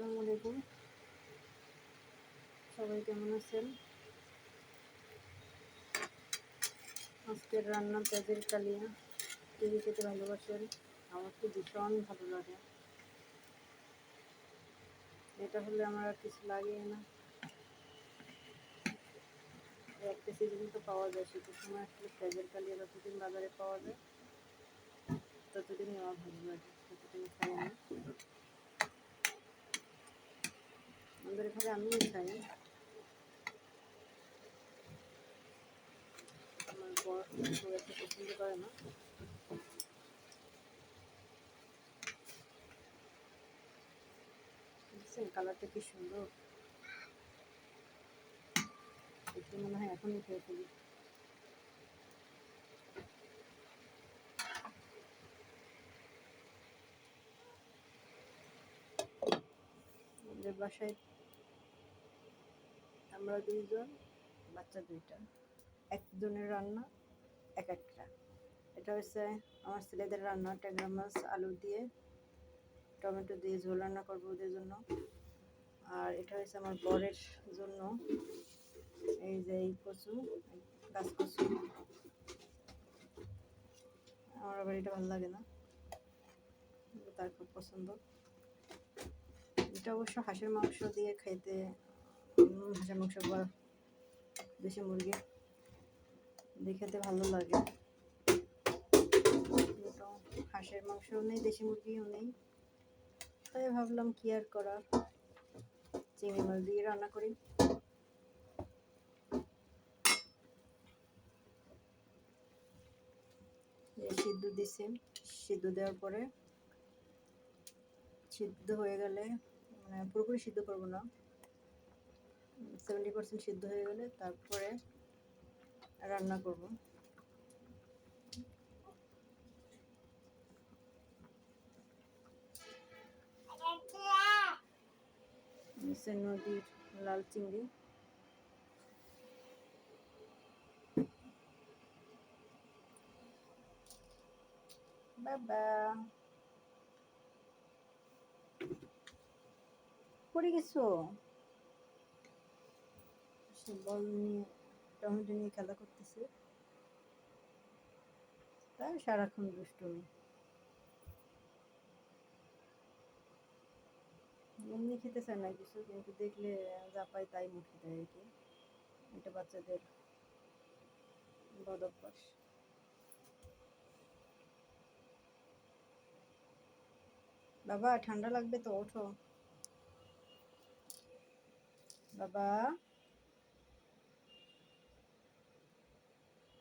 আসসালামু আলাইকুম। সবাই কেমন আছেন? আজকের রান্না পেঁয়াজের কালিয়া। কে খেতে ভালোবাসেন। আমার তো ভীষণ ভালো লাগে। এটা হলে আমার আর কিছু লাগে না। একটা সিজন তো পাওয়া যায় শীতের সময় আসলে পেঁয়াজের কালিয়া যতদিন বাজারে পাওয়া যায়, ততদিন আমার ভালো লাগে, ততদিন খাই না এখানে আমিও খাই। আমার করে না। কালারটা কি সুন্দর? মনে হয় এখনই খেয়ে ফেলি। বাসায় আমরা দুইজন। বাচ্চা দুইটা। একজনের রান্না, এক একটা। এটা হচ্ছে আমার ছেলেদের রান্না ট্যাংরা মাছ, আলু দিয়ে টমেটো দিয়ে ঝোল রান্না করব ওদের জন্য। আর এটা হচ্ছে আমার বরের জন্য। এই যে এই কচু, গাছ কচু। আমার আবার এটা ভালো লাগে না। তার খুব পছন্দ। এটা অবশ্য হাঁসের মাংস দিয়ে খাইতে হাঁসের মাংস বা দেশি মুরগি। দিয়ে খেতে ভালো লাগে। হাঁসের মাংসও নেই, দেশি মুরগিও নেই। তাই ভাবলাম কি আর করার চিংড়ি মাছ দিয়ে রান্না করি। সিদ্ধ দিছি। সিদ্ধ দেওয়ার পরে সিদ্ধ হয়ে গেলে মানে পুরোপুরি সিদ্ধ করব না। সেভেন্টি পার্সেন্ট সিদ্ধ হয়ে গেলে তারপরে রান্না করব। নদীর লাল চিংড়ি। বাবা। পড়ে গেছো? বল নিয়ে, টমেটো নিয়ে খেলা করতেছে। তাই সারাক্ষণ দুষ্টুমি এমনি খেতে চায় না কিছু, কিন্তু দেখলে যা পাই তাই মুখে দেয় আর কি। এটা বাচ্চাদের বদ বাবা, ঠান্ডা লাগবে তো, ওঠো। বাবা।